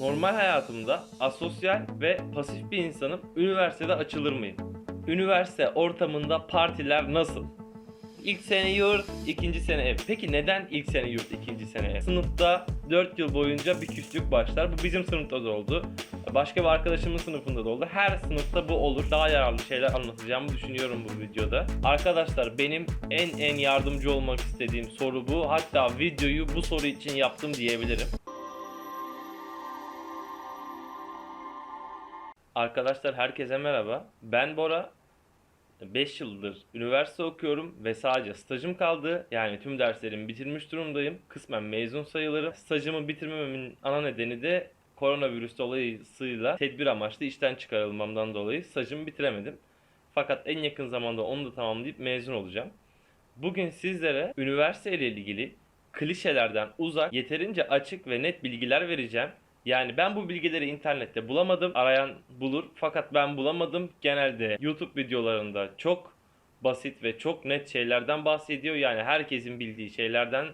Normal hayatımda asosyal ve pasif bir insanım. Üniversitede açılır mıyım? Üniversite ortamında partiler nasıl? İlk sene yurt, ikinci sene ev. Peki neden ilk sene yurt, ikinci sene ev? Sınıfta 4 yıl boyunca bir küslük başlar. Bu bizim sınıfta da oldu. Başka bir arkadaşımın sınıfında da oldu. Her sınıfta bu olur. Daha yararlı şeyler anlatacağımı düşünüyorum bu videoda. Arkadaşlar benim en en yardımcı olmak istediğim soru bu. Hatta videoyu bu soru için yaptım diyebilirim. Arkadaşlar herkese merhaba. Ben Bora. 5 yıldır üniversite okuyorum ve sadece stajım kaldı. Yani tüm derslerimi bitirmiş durumdayım. Kısmen mezun sayılırım. Stajımı bitirmememin ana nedeni de koronavirüs dolayısıyla tedbir amaçlı işten çıkarılmamdan dolayı stajımı bitiremedim. Fakat en yakın zamanda onu da tamamlayıp mezun olacağım. Bugün sizlere üniversite ile ilgili klişelerden uzak, yeterince açık ve net bilgiler vereceğim. Yani ben bu bilgileri internette bulamadım. Arayan bulur. Fakat ben bulamadım. Genelde YouTube videolarında çok basit ve çok net şeylerden bahsediyor. Yani herkesin bildiği şeylerden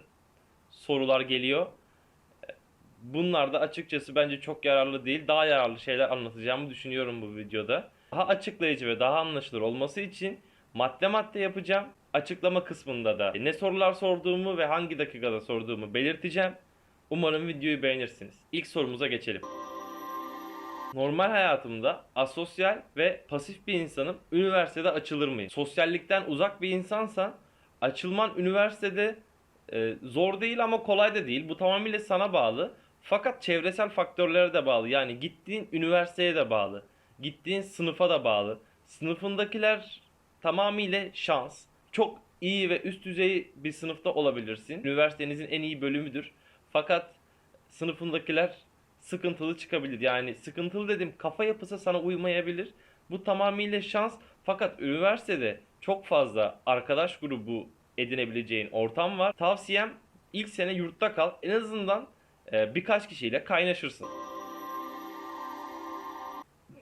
sorular geliyor. Bunlar da açıkçası bence çok yararlı değil. Daha yararlı şeyler anlatacağımı düşünüyorum bu videoda. Daha açıklayıcı ve daha anlaşılır olması için madde madde yapacağım. Açıklama kısmında da ne sorular sorduğumu ve hangi dakikada sorduğumu belirteceğim. Umarım videoyu beğenirsiniz. İlk sorumuza geçelim. Normal hayatımda asosyal ve pasif bir insanım. Üniversitede açılır mıyım? Sosyallikten uzak bir insansan açılman üniversitede e, zor değil ama kolay da değil. Bu tamamıyla sana bağlı. Fakat çevresel faktörlere de bağlı. Yani gittiğin üniversiteye de bağlı. Gittiğin sınıfa da bağlı. Sınıfındakiler tamamıyla şans. Çok iyi ve üst düzey bir sınıfta olabilirsin. Üniversitenizin en iyi bölümüdür. Fakat sınıfındakiler sıkıntılı çıkabilir. Yani sıkıntılı dedim kafa yapısı sana uymayabilir. Bu tamamıyla şans. Fakat üniversitede çok fazla arkadaş grubu edinebileceğin ortam var. Tavsiyem ilk sene yurtta kal. En azından e, birkaç kişiyle kaynaşırsın.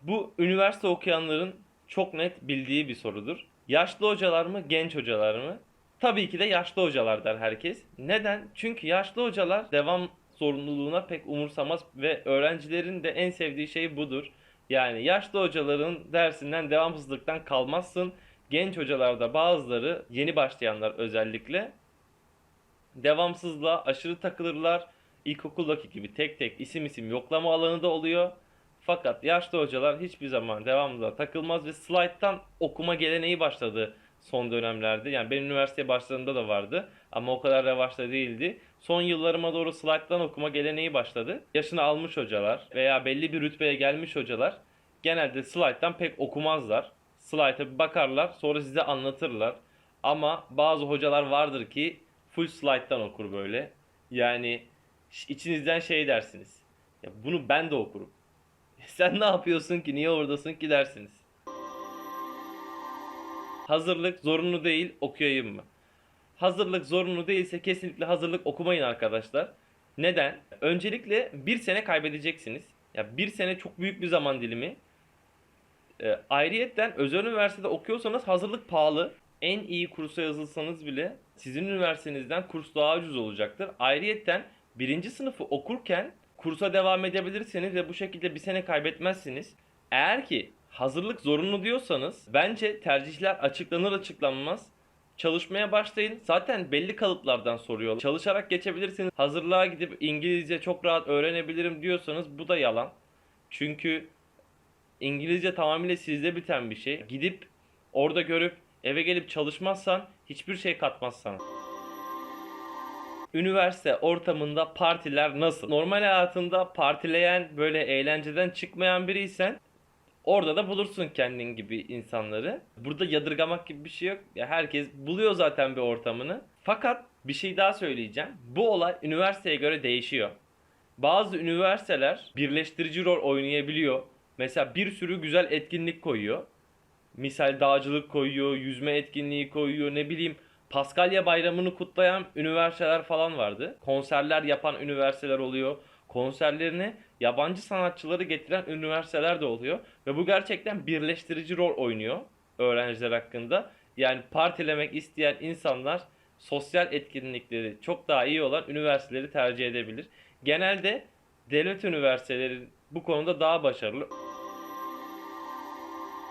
Bu üniversite okuyanların çok net bildiği bir sorudur. Yaşlı hocalar mı, genç hocalar mı? Tabii ki de yaşlı hocalar der herkes. Neden? Çünkü yaşlı hocalar devam zorunluluğuna pek umursamaz ve öğrencilerin de en sevdiği şey budur. Yani yaşlı hocaların dersinden devamsızlıktan kalmazsın. Genç hocalarda bazıları yeni başlayanlar özellikle devamsızlığa aşırı takılırlar. İlkokuldaki gibi tek tek isim isim yoklama alanı da oluyor. Fakat yaşlı hocalar hiçbir zaman devamlılığa takılmaz ve slayttan okuma geleneği başladı son dönemlerde. Yani ben üniversiteye başladığımda da vardı ama o kadar revaçta değildi. Son yıllarıma doğru slayttan okuma geleneği başladı. Yaşını almış hocalar veya belli bir rütbeye gelmiş hocalar genelde slayttan pek okumazlar. Slayta bir bakarlar sonra size anlatırlar. Ama bazı hocalar vardır ki full slayttan okur böyle. Yani içinizden şey dersiniz. Ya bunu ben de okurum. Sen ne yapıyorsun ki? Niye oradasın ki dersiniz. Hazırlık zorunlu değil, okuyayım mı? Hazırlık zorunlu değilse kesinlikle hazırlık okumayın arkadaşlar. Neden? Öncelikle bir sene kaybedeceksiniz. Ya bir sene çok büyük bir zaman dilimi. E, ayrıyetten özel üniversitede okuyorsanız hazırlık pahalı. En iyi kursa yazılsanız bile sizin üniversitenizden kurs daha ucuz olacaktır. Ayrıyetten birinci sınıfı okurken kursa devam edebilirsiniz ve bu şekilde bir sene kaybetmezsiniz. Eğer ki hazırlık zorunlu diyorsanız bence tercihler açıklanır açıklanmaz çalışmaya başlayın. Zaten belli kalıplardan soruyor. Çalışarak geçebilirsiniz. Hazırlığa gidip İngilizce çok rahat öğrenebilirim diyorsanız bu da yalan. Çünkü İngilizce tamamıyla sizde biten bir şey. Gidip orada görüp eve gelip çalışmazsan hiçbir şey katmaz sana. Üniversite ortamında partiler nasıl? Normal hayatında partileyen, böyle eğlenceden çıkmayan biriysen Orada da bulursun kendin gibi insanları. Burada yadırgamak gibi bir şey yok. Ya herkes buluyor zaten bir ortamını. Fakat bir şey daha söyleyeceğim. Bu olay üniversiteye göre değişiyor. Bazı üniversiteler birleştirici rol oynayabiliyor. Mesela bir sürü güzel etkinlik koyuyor. Misal dağcılık koyuyor, yüzme etkinliği koyuyor, ne bileyim Paskalya bayramını kutlayan üniversiteler falan vardı. Konserler yapan üniversiteler oluyor konserlerine yabancı sanatçıları getiren üniversiteler de oluyor. Ve bu gerçekten birleştirici rol oynuyor öğrenciler hakkında. Yani partilemek isteyen insanlar sosyal etkinlikleri çok daha iyi olan üniversiteleri tercih edebilir. Genelde devlet üniversiteleri bu konuda daha başarılı.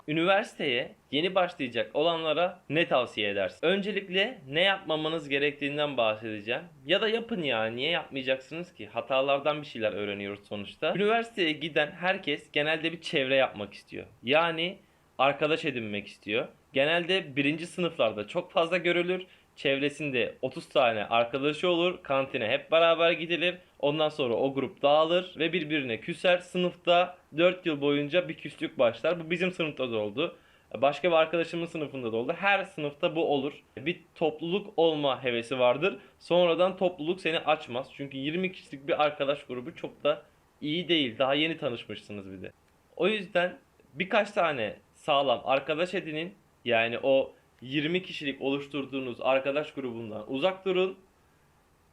Üniversiteye yeni başlayacak olanlara ne tavsiye edersin? Öncelikle ne yapmamanız gerektiğinden bahsedeceğim. Ya da yapın ya. Niye yapmayacaksınız ki? Hatalardan bir şeyler öğreniyoruz sonuçta. Üniversiteye giden herkes genelde bir çevre yapmak istiyor. Yani arkadaş edinmek istiyor. Genelde birinci sınıflarda çok fazla görülür. Çevresinde 30 tane arkadaşı olur. Kantine hep beraber gidilir. Ondan sonra o grup dağılır ve birbirine küser. Sınıfta 4 yıl boyunca bir küslük başlar. Bu bizim sınıfta da oldu. Başka bir arkadaşımın sınıfında da oldu. Her sınıfta bu olur. Bir topluluk olma hevesi vardır. Sonradan topluluk seni açmaz. Çünkü 20 kişilik bir arkadaş grubu çok da iyi değil. Daha yeni tanışmışsınız bir de. O yüzden birkaç tane sağlam arkadaş edinin. Yani o 20 kişilik oluşturduğunuz arkadaş grubundan uzak durun.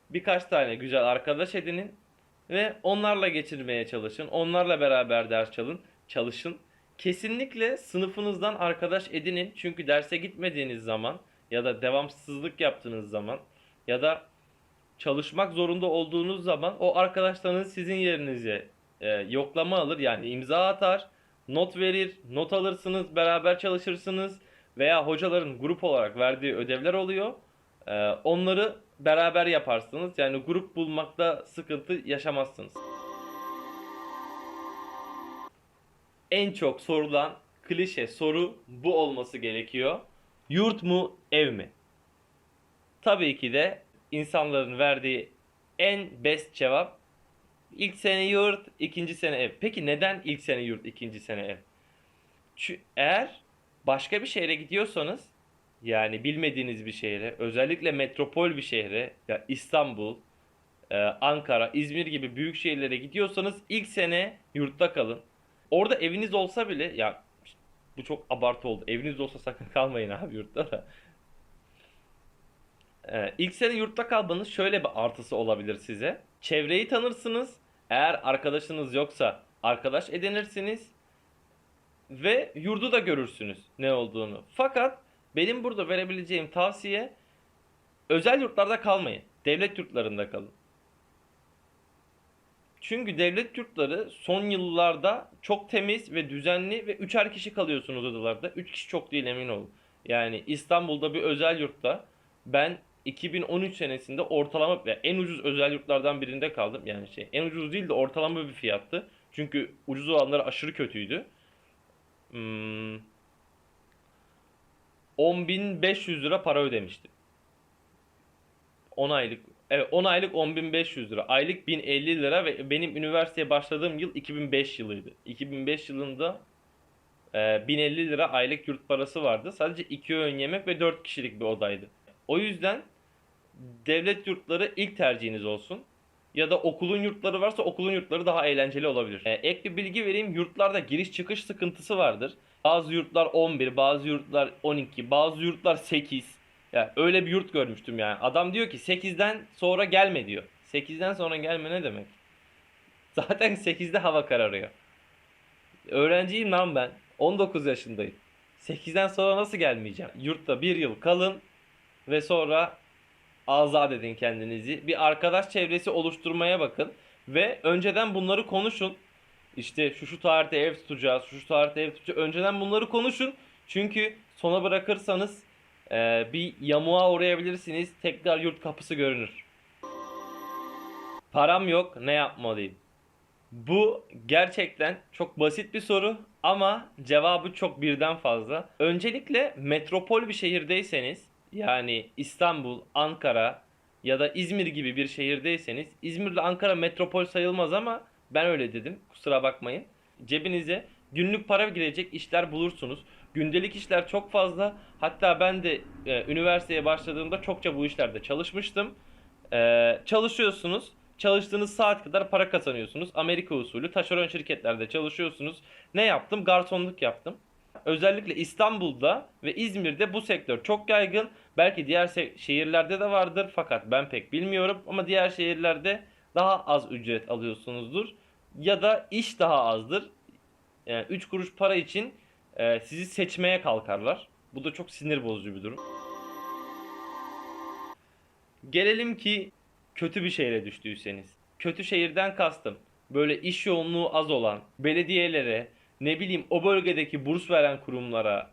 Birkaç tane güzel arkadaş edinin ve onlarla geçirmeye çalışın. Onlarla beraber ders çalın, çalışın. Kesinlikle sınıfınızdan arkadaş edinin. Çünkü derse gitmediğiniz zaman ya da devamsızlık yaptığınız zaman ya da çalışmak zorunda olduğunuz zaman o arkadaşlarınız sizin yerinize e, yoklama alır. Yani imza atar, not verir, not alırsınız, beraber çalışırsınız veya hocaların grup olarak verdiği ödevler oluyor. Ee, onları beraber yaparsınız. Yani grup bulmakta sıkıntı yaşamazsınız. En çok sorulan klişe soru bu olması gerekiyor. Yurt mu, ev mi? Tabii ki de insanların verdiği en best cevap ilk sene yurt, ikinci sene ev. Peki neden ilk sene yurt, ikinci sene ev? Çünkü eğer başka bir şehre gidiyorsanız yani bilmediğiniz bir şehre özellikle metropol bir şehre ya İstanbul, e, Ankara, İzmir gibi büyük şehirlere gidiyorsanız ilk sene yurtta kalın. Orada eviniz olsa bile ya bu çok abartı oldu. Eviniz olsa sakın kalmayın abi yurtta da. Ee, ilk sene yurtta kalmanız şöyle bir artısı olabilir size. Çevreyi tanırsınız. Eğer arkadaşınız yoksa arkadaş edinirsiniz ve yurdu da görürsünüz ne olduğunu. Fakat benim burada verebileceğim tavsiye özel yurtlarda kalmayın. Devlet yurtlarında kalın. Çünkü devlet yurtları son yıllarda çok temiz ve düzenli ve üçer kişi kalıyorsunuz odalarda. Üç kişi çok değil emin olun. Yani İstanbul'da bir özel yurtta ben 2013 senesinde ortalama ve en ucuz özel yurtlardan birinde kaldım. Yani şey en ucuz değil de ortalama bir fiyattı. Çünkü ucuz olanları aşırı kötüydü. Hmm, 10.500 lira para ödemiştim. 10 aylık Evet 10 aylık 10.500 lira. Aylık 1050 lira ve benim üniversiteye başladığım yıl 2005 yılıydı. 2005 yılında e, 1050 lira aylık yurt parası vardı. Sadece 2 öğün yemek ve 4 kişilik bir odaydı. O yüzden devlet yurtları ilk tercihiniz olsun. Ya da okulun yurtları varsa okulun yurtları daha eğlenceli olabilir. E, ek bir bilgi vereyim. Yurtlarda giriş çıkış sıkıntısı vardır. Bazı yurtlar 11, bazı yurtlar 12, bazı yurtlar 8. Ya öyle bir yurt görmüştüm yani. Adam diyor ki 8'den sonra gelme diyor. 8'den sonra gelme ne demek? Zaten 8'de hava kararıyor. Öğrenciyim lan ben. 19 yaşındayım. 8'den sonra nasıl gelmeyeceğim? Yurtta bir yıl kalın ve sonra azat edin kendinizi. Bir arkadaş çevresi oluşturmaya bakın. Ve önceden bunları konuşun. İşte şu şu tarihte ev tutacağız, şu şu tarihte ev tutacağız. Önceden bunları konuşun. Çünkü sona bırakırsanız e, bir yamuğa uğrayabilirsiniz. Tekrar yurt kapısı görünür. Param yok, ne yapmalıyım? Bu gerçekten çok basit bir soru ama cevabı çok birden fazla. Öncelikle metropol bir şehirdeyseniz yani İstanbul, Ankara ya da İzmir gibi bir şehirdeyseniz İzmir'de Ankara metropol sayılmaz ama ben öyle dedim. Kusura bakmayın. Cebinize günlük para girecek işler bulursunuz. Gündelik işler çok fazla. Hatta ben de e, üniversiteye başladığımda çokça bu işlerde çalışmıştım. E, çalışıyorsunuz. Çalıştığınız saat kadar para kazanıyorsunuz. Amerika usulü taşeron şirketlerde çalışıyorsunuz. Ne yaptım? Garsonluk yaptım. Özellikle İstanbul'da ve İzmir'de bu sektör çok yaygın. Belki diğer şehirlerde de vardır fakat ben pek bilmiyorum. Ama diğer şehirlerde daha az ücret alıyorsunuzdur. Ya da iş daha azdır. Yani 3 kuruş para için e, sizi seçmeye kalkarlar. Bu da çok sinir bozucu bir durum. Gelelim ki kötü bir şehre düştüyseniz. Kötü şehirden kastım. böyle iş yoğunluğu az olan belediyelere, ne bileyim o bölgedeki burs veren kurumlara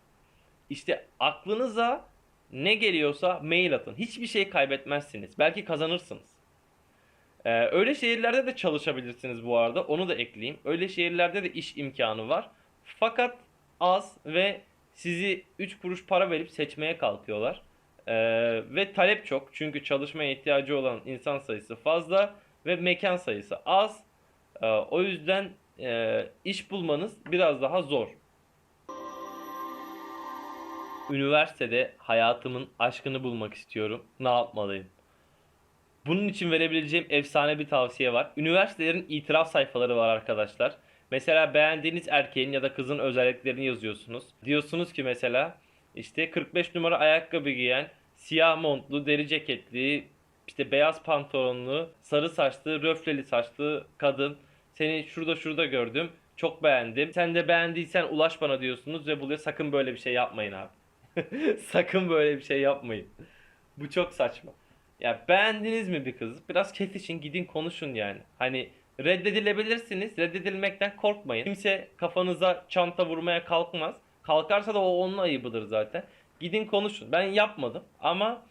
işte aklınıza ne geliyorsa mail atın. Hiçbir şey kaybetmezsiniz. Belki kazanırsınız. Ee, öyle şehirlerde de çalışabilirsiniz bu arada. Onu da ekleyeyim. Öyle şehirlerde de iş imkanı var. Fakat az ve sizi 3 kuruş para verip seçmeye kalkıyorlar. Ee, ve talep çok. Çünkü çalışmaya ihtiyacı olan insan sayısı fazla ve mekan sayısı az. Ee, o yüzden e, iş bulmanız biraz daha zor. Üniversitede hayatımın aşkını bulmak istiyorum. Ne yapmalıyım? Bunun için verebileceğim efsane bir tavsiye var. Üniversitelerin itiraf sayfaları var arkadaşlar. Mesela beğendiğiniz erkeğin ya da kızın özelliklerini yazıyorsunuz. Diyorsunuz ki mesela işte 45 numara ayakkabı giyen, siyah montlu, deri ceketli, işte beyaz pantolonlu, sarı saçlı, röfleli saçlı kadın. Seni şurada şurada gördüm. Çok beğendim. Sen de beğendiysen ulaş bana diyorsunuz ve buluyor. Sakın böyle bir şey yapmayın abi. Sakın böyle bir şey yapmayın. Bu çok saçma. Ya beğendiniz mi bir kız? Biraz kesişin gidin konuşun yani. Hani reddedilebilirsiniz. Reddedilmekten korkmayın. Kimse kafanıza çanta vurmaya kalkmaz. Kalkarsa da o onun ayıbıdır zaten. Gidin konuşun. Ben yapmadım ama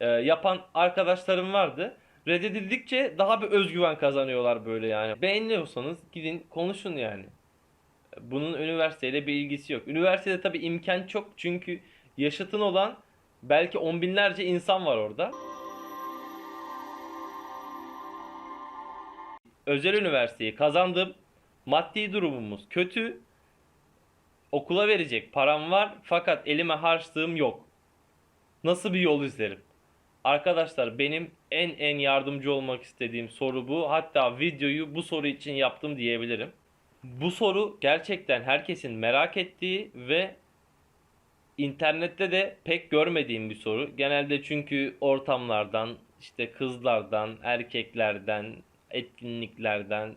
e, yapan arkadaşlarım vardı. Reddedildikçe daha bir özgüven kazanıyorlar böyle yani. Beğeniyorsanız gidin konuşun yani. Bunun üniversiteyle bir ilgisi yok. Üniversitede tabii imkan çok çünkü yaşıtın olan belki on binlerce insan var orada. Özel üniversiteyi kazandım. Maddi durumumuz kötü. Okula verecek param var fakat elime harçlığım yok. Nasıl bir yol izlerim? Arkadaşlar benim en en yardımcı olmak istediğim soru bu. Hatta videoyu bu soru için yaptım diyebilirim. Bu soru gerçekten herkesin merak ettiği ve internette de pek görmediğim bir soru. Genelde çünkü ortamlardan, işte kızlardan, erkeklerden, etkinliklerden,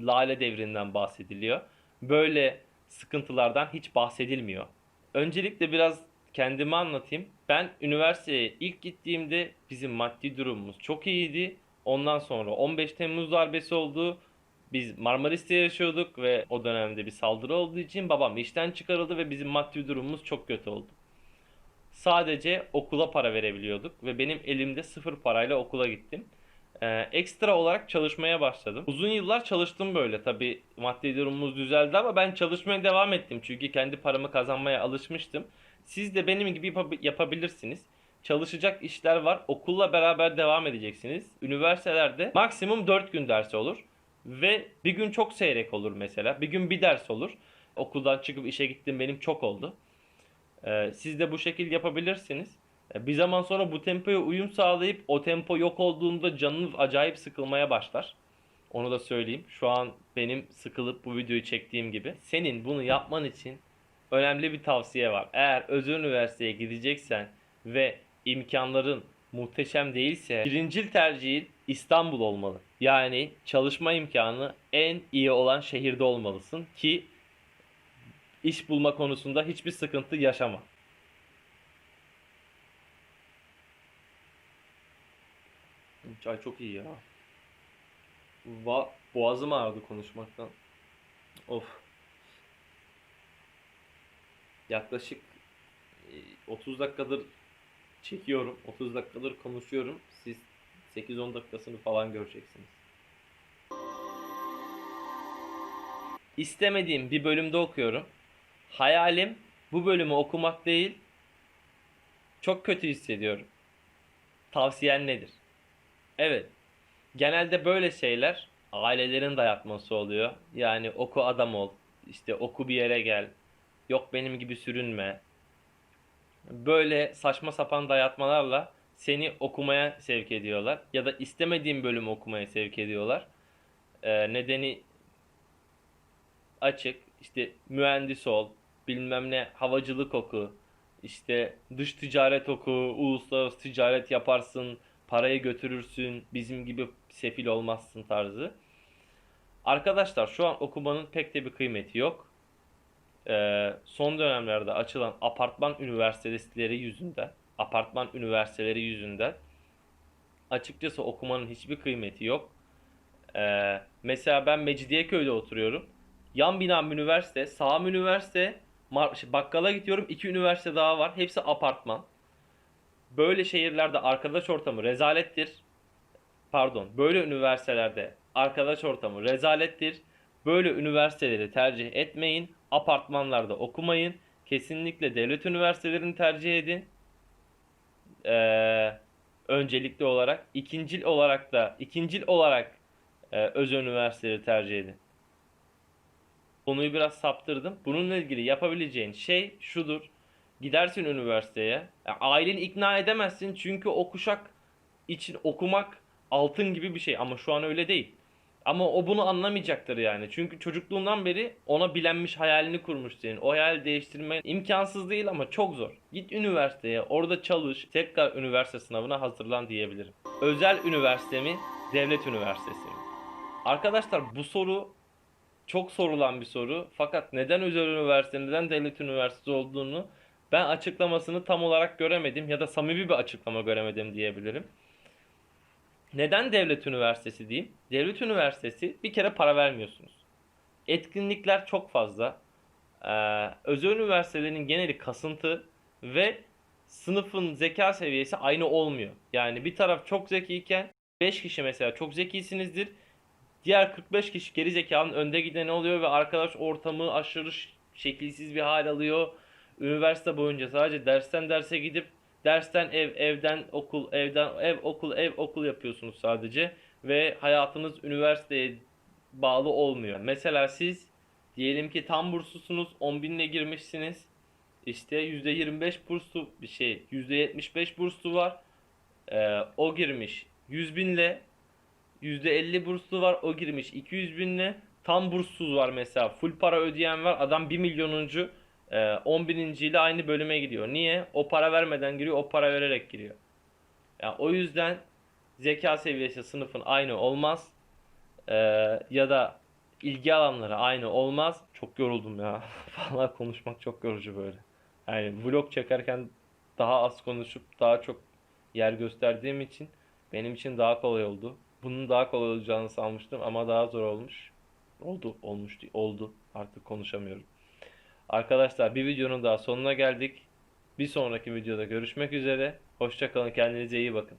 lale devrinden bahsediliyor. Böyle sıkıntılardan hiç bahsedilmiyor. Öncelikle biraz kendimi anlatayım. Ben üniversiteye ilk gittiğimde bizim maddi durumumuz çok iyiydi. Ondan sonra 15 Temmuz darbesi oldu. Biz Marmaris'te yaşıyorduk ve o dönemde bir saldırı olduğu için babam işten çıkarıldı ve bizim maddi durumumuz çok kötü oldu. Sadece okula para verebiliyorduk ve benim elimde sıfır parayla okula gittim. Ee, ekstra olarak çalışmaya başladım. Uzun yıllar çalıştım böyle. Tabi maddi durumumuz düzeldi ama ben çalışmaya devam ettim. Çünkü kendi paramı kazanmaya alışmıştım. Siz de benim gibi yapa- yapabilirsiniz. Çalışacak işler var. Okulla beraber devam edeceksiniz. Üniversitelerde maksimum 4 gün dersi olur. Ve bir gün çok seyrek olur mesela. Bir gün bir ders olur. Okuldan çıkıp işe gittim benim çok oldu. Ee, siz de bu şekilde yapabilirsiniz. Ee, Bir zaman sonra bu tempoya uyum sağlayıp o tempo yok olduğunda canınız acayip sıkılmaya başlar. Onu da söyleyeyim. Şu an benim sıkılıp bu videoyu çektiğim gibi. Senin bunu yapman için önemli bir tavsiye var. Eğer özel üniversiteye gideceksen ve imkanların muhteşem değilse birincil tercihin İstanbul olmalı. Yani çalışma imkanı en iyi olan şehirde olmalısın ki iş bulma konusunda hiçbir sıkıntı yaşama. Çay çok iyi ya. Va boğazım ağrıdı konuşmaktan. Of. Yaklaşık e, 30 dakikadır çekiyorum. 30 dakikadır konuşuyorum. Siz 8-10 dakikasını falan göreceksiniz. İstemediğim bir bölümde okuyorum. Hayalim bu bölümü okumak değil. Çok kötü hissediyorum. Tavsiyen nedir? Evet. Genelde böyle şeyler ailelerin dayatması oluyor. Yani oku adam ol. işte oku bir yere gel. Yok benim gibi sürünme. Böyle saçma sapan dayatmalarla seni okumaya sevk ediyorlar. Ya da istemediğin bölümü okumaya sevk ediyorlar. Ee, nedeni açık. İşte mühendis ol, bilmem ne havacılık oku, işte dış ticaret oku, uluslararası ticaret yaparsın, parayı götürürsün, bizim gibi sefil olmazsın tarzı. Arkadaşlar şu an okumanın pek de bir kıymeti yok. Ee, son dönemlerde açılan apartman üniversiteleri yüzünden, apartman üniversiteleri yüzünden açıkçası okumanın hiçbir kıymeti yok. Ee, mesela ben Mecidiyeköy'de oturuyorum. Yan binam üniversite, sağım üniversite, şey, bakkala gidiyorum. iki üniversite daha var. Hepsi apartman. Böyle şehirlerde arkadaş ortamı rezalettir. Pardon, böyle üniversitelerde arkadaş ortamı rezalettir. Böyle üniversiteleri tercih etmeyin. Apartmanlarda okumayın. Kesinlikle devlet üniversitelerini tercih edin. Ee, öncelikli olarak. ikincil olarak da ikincil olarak e, özel üniversiteleri tercih edin. Konuyu biraz saptırdım. Bununla ilgili yapabileceğin şey şudur. Gidersin üniversiteye. Ya, aileni ikna edemezsin çünkü o kuşak için okumak altın gibi bir şey ama şu an öyle değil. Ama o bunu anlamayacaktır yani. Çünkü çocukluğundan beri ona bilenmiş hayalini kurmuş senin. O hayal değiştirme imkansız değil ama çok zor. Git üniversiteye, orada çalış, tekrar üniversite sınavına hazırlan diyebilirim. Özel üniversite mi, devlet üniversitesi mi? Arkadaşlar bu soru çok sorulan bir soru. Fakat neden özel üniversite, neden devlet üniversitesi olduğunu ben açıklamasını tam olarak göremedim ya da samimi bir açıklama göremedim diyebilirim. Neden devlet üniversitesi diyeyim? Devlet üniversitesi bir kere para vermiyorsunuz. Etkinlikler çok fazla. Ee, özel üniversitelerin geneli kasıntı ve sınıfın zeka seviyesi aynı olmuyor. Yani bir taraf çok zekiyken 5 kişi mesela çok zekisinizdir. Diğer 45 kişi geri zekanın önde gideni oluyor ve arkadaş ortamı aşırı şekilsiz bir hal alıyor. Üniversite boyunca sadece dersten derse gidip dersten ev, evden okul, evden ev, okul, ev, okul yapıyorsunuz sadece ve hayatınız üniversiteye bağlı olmuyor. Mesela siz diyelim ki tam burslusunuz, 10 binle girmişsiniz. İşte %25 burslu bir şey, %75 burslu var. Ee, o girmiş 100 binle %50 burslu var o girmiş 200 binle tam burssuz var mesela full para ödeyen var adam 1 milyonuncu e, 10 bininciyle aynı bölüme gidiyor. Niye? O para vermeden giriyor o para vererek giriyor. Yani o yüzden zeka seviyesi sınıfın aynı olmaz Ee, ya da ilgi alanları aynı olmaz. Çok yoruldum ya. Vallahi konuşmak çok yorucu böyle. Yani vlog çekerken daha az konuşup daha çok yer gösterdiğim için benim için daha kolay oldu. Bunun daha kolay olacağını sanmıştım ama daha zor olmuş. Oldu, olmuş değil, oldu. Artık konuşamıyorum. Arkadaşlar bir videonun daha sonuna geldik. Bir sonraki videoda görüşmek üzere. Hoşça kalın, kendinize iyi bakın.